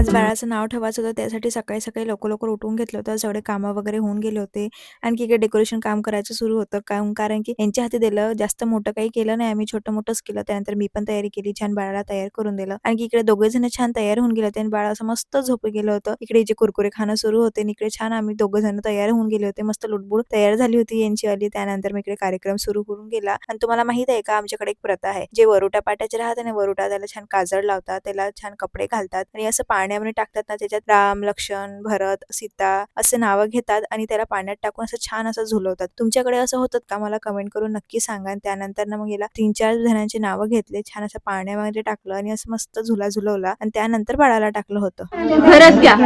आज बाळाचं नाव ठेवायचं होतं त्यासाठी सकाळी सकाळी लवकर लवकर उठून घेतलं होतं. सगळे कामं वगैरे होऊन गेले होते. आणखी काही डेकोरेशन काम करायचं सुरू होतं. काम कारण की यांच्या हाती दिलं जास्त मोठं काही केलं नाही. आम्ही छोटं मोठंच केलं. त्यानंतर मी पण तयारी केली छान बाळाला तयार करून दिलं. आणखी इकडे दोघे जण छान तयार होऊन गेले होते आणि बाळ असं मस्त झोपी गेलं होतं. इकडे जे कुरकुरे खाणं सुरू होते आणि इकडे छान आम्ही दोघं जण तयार होऊन गेले होते. मस्त लुटबुड तयार झाली होती यांची आली. त्यानंतर मी इकडे कार्यक्रम सुरू करून गेला. आणि तुम्हाला माहीत आहे का आमच्याकडे एक प्रथा आहे. जे वरुटा पाट्याचे राहते ना वरुटा त्याला छान काजळ लावतात त्याला छान कपडे घालतात आणि असं पाणी पाण्यामध्ये टाकतात ना त्याच्यात राम लक्ष्मण भरत सीता असे नावं घेतात आणि त्याला पाण्यात टाकून असं छान असं झुलवतात. तुमच्याकडे असं होतं का? मला कमेंट करून नक्की सांगा आणि त्यानंतर ना मग याला तीन चार जणांची नावं घेतले छान असं पाण्यामध्ये टाकलं आणि असं मस्त झुला झुलवला आणि त्यानंतर बाळाला टाकलं होतं. भरत घ्या.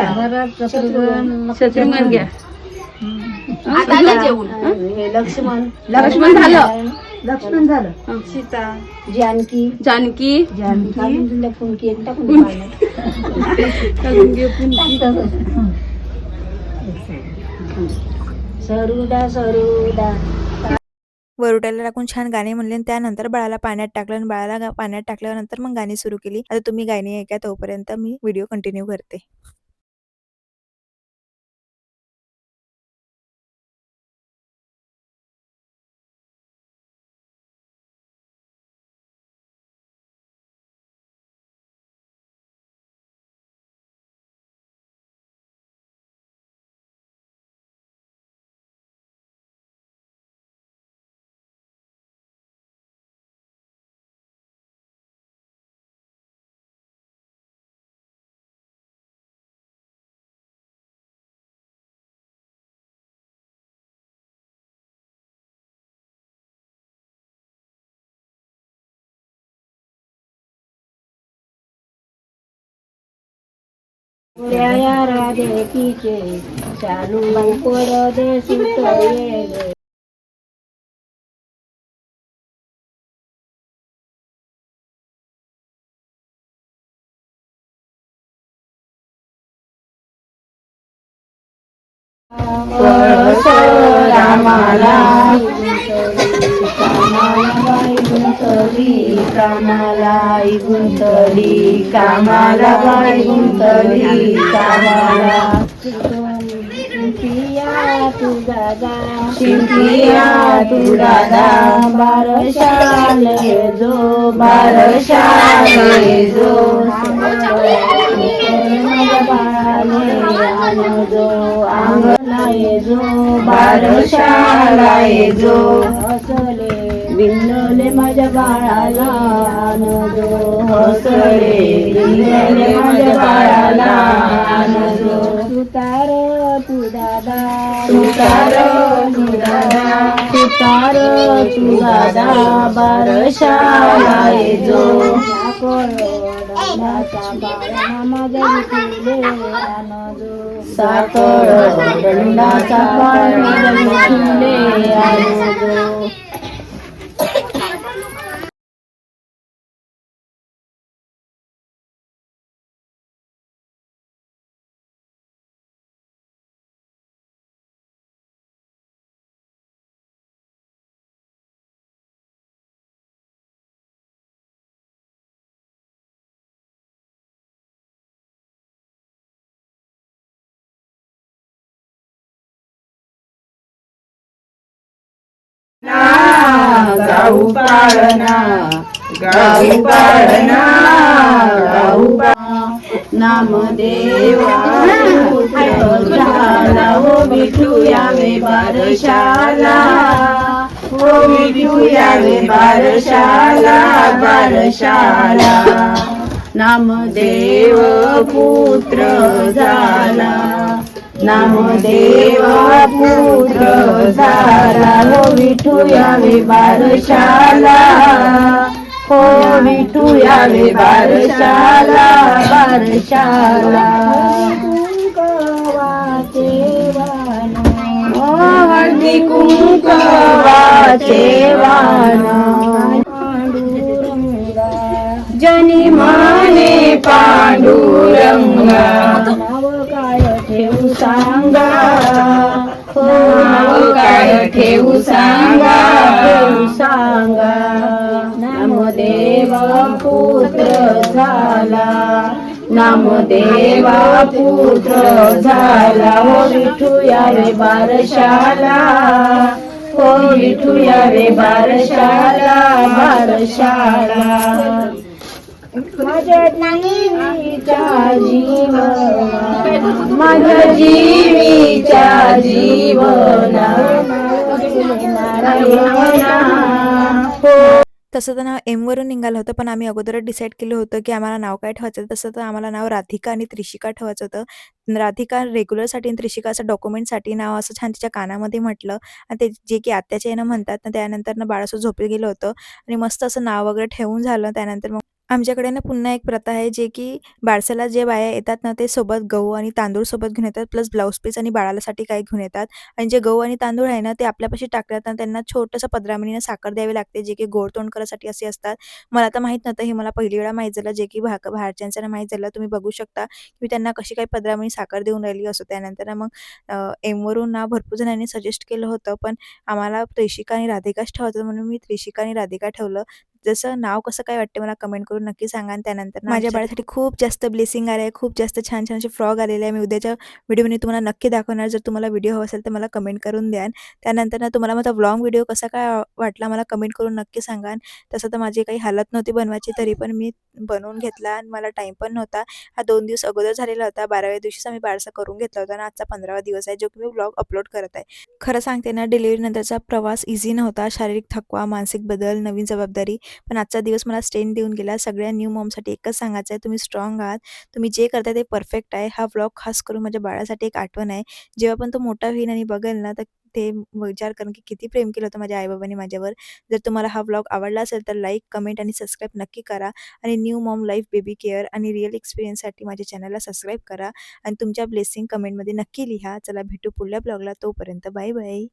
शत्रुघ्न घ्या. लक्ष्मण. लक्ष्मण झालं. लक्ष्मण झालं. सीता जानकी. जानकी. जानकी. फुलकी एक टाकून सरुदा सरुदा. वरुट्याला टाकून छान गाणे म्हणले आणि त्यानंतर बाळाला पाण्यात टाकलं आणि बाळाला पाण्यात टाकल्यानंतर मग गाणी सुरू केली. आता तुम्ही गाणी ऐका तोपर्यंत मी व्हिडिओ कंटिन्यू करते. या राधे तिचे चालू परदेश येले रामाला गुंतली कामाला गुंतली कामाला बाई गुंतली कामाला. शिंपिया तू दादा शिंपिया तू दादा. बारशाल जो बारशाल जो. आणजो अंगला जो बारशाला जो. हसले विंदले माझ्या बाळाला आणजो हसले विंदले माझ्या बाळाला आणजो सुतार तू दादा सुतार तू दादा सुतार तू दादा बारशाला जो साखर दंडाचा पाणी गाऊ पाळणा गाऊ पाळणा गाऊ नामदेवा झाला हो विठू यावे बारशाला हो विठू यावे बारशाला बारशाला. नामदेव पुत्र झाला. नामदेव पुत्र झाला. हो विठू यावे बारशाला. हो विठू यावे बारशाला. बारशाला. हो हळदी कुंकवाचे वाण. जनी मा पांडुरंग। नाव काय ठेवू सांगा हो नाव काय ठेवू सांगा ठेवू सांगा नामदेव पुत्र झाला। नामदेवा पुत्र झाला। हो विठू या रे बारशाला। हो विठू या रे बारशाला बारशाला। माझ्या जीवीच्या जीवना माझ्या जीवीच्या जीवना नारायणा तसं तर नाव एमवरून निघालं होतं पण आम्ही अगोदरच डिसाईड केलं होतं की आम्हाला नाव काय ठेवायचं तसं तर आम्हाला नाव राधिका आणि त्रिशिका ठेवायचं होतं. राधिका रेग्युलरसाठी आणि त्रिशिका असं डॉक्युमेंटसाठी नाव असं छान तिच्या कानामध्ये म्हटलं. आणि ते जे की आत्याच्या यानं म्हणतात ना त्यानंतर ना बाळासं झोपी गेलं होतं. आणि मस्त असं नाव वगैरे ठेवून झालं. त्यानंतर मग आमच्याकडे ना पुन्हा एक प्रथा आहे जे की बारसाला जे बाया येतात ना ते सोबत गहू आणि तांदूळ सोबत घेऊन येतात प्लस ब्लाऊज पीस आणि बाळालासाठी काही घेऊन येतात. आणि जे गहू आणि तांदूळ आहे ना ते आपल्यापाशी टाकतात ना त्यांना छोटंसं पदरामणीनं साखर द्यावी लागते जे की गोड तोंड करायसाठी असे असतात. मला तर माहीत नव्हतं हे मला पहिली वेळा माहीत झालं जे की भा बाहेरच्यांचं माहीत झालं. तुम्ही बघू शकता मी त्यांना कशी काही पदरामणी साखर देऊन राहिली असो. त्यानंतर मग अ, एमवरून ना भरपूर जणांनी सजेस्ट केलं होतं पण आम्हाला त्रिशिका आणि राधिकाच ठेवायचं होतं म्हणून मी त्रिशिका आणि राधिका ठेवलं. जसं नाव कसं काय वाटते मला कमेंट करून नक्की सांगा आणि त्यानंतर माझ्या बाळासाठी खूप जास्त ब्लेसिंग आले आहे खूप जास्त छान छान असे फ्रॉग आलेले आहे मी उद्याच्या व्हिडिओमध्ये तुम्हाला नक्की दाखवणार. जर तुम्हाला व्हिडिओ हवा असेल तर मला कमेंट करून द्यान त्यानंतर ना तुम्हाला माझा व्लॉग व्हिडिओ कसा काय वाटला मला कमेंट करून नक्की सांगा. तसं तर माझी काही हालत नव्हती बनवायची तरी पण मी बनवून घेतला आणि मला टाईम पण नव्हता. हा दोन दिवस अगोदर झालेला होता. बाराव्या दिवशीच आम्ही बारसा करून घेतला होता आणि आजचा पंधरावा दिवस आहे जो की मी व्लॉग अपलोड करत आहे. खरं सांगते ना डिलिव्हरीनंतरचा प्रवास इझी नव्हता. शारीरिक थकवा मानसिक बदल नवीन जबाबदारी पण आजचा दिवस मला स्टेन देऊन गेला. सगळ्या न्यू मॉमसाठी एकच सांगायचं आहे तुम्ही स्ट्रॉंग आहात. तुम्ही जे करताय ते परफेक्ट आहे. हा व्लॉग खास करून माझ्या बाळासाठी एक आठवण आहे. जेव्हा पण तो मोठा होईल आणि बघेल ना तर ते विचार करून की किती प्रेम केलं होतं माझ्या आईबाबांनी माझ्यावर. जर तुम्हाला हा व्लॉग आवडला असेल तर लाईक कमेंट आणि सबस्क्राईब नक्की करा. आणि new mom life baby care आणि रिअल एक्सपिरियन्ससाठी माझ्या चॅनलला सबस्क्राईब करा. आणि तुमच्या ब्लेसिंग कमेंटमध्ये नक्की लिहा. चला भेटू पुढल्या ब्लॉगला तोपर्यंत बाय बाय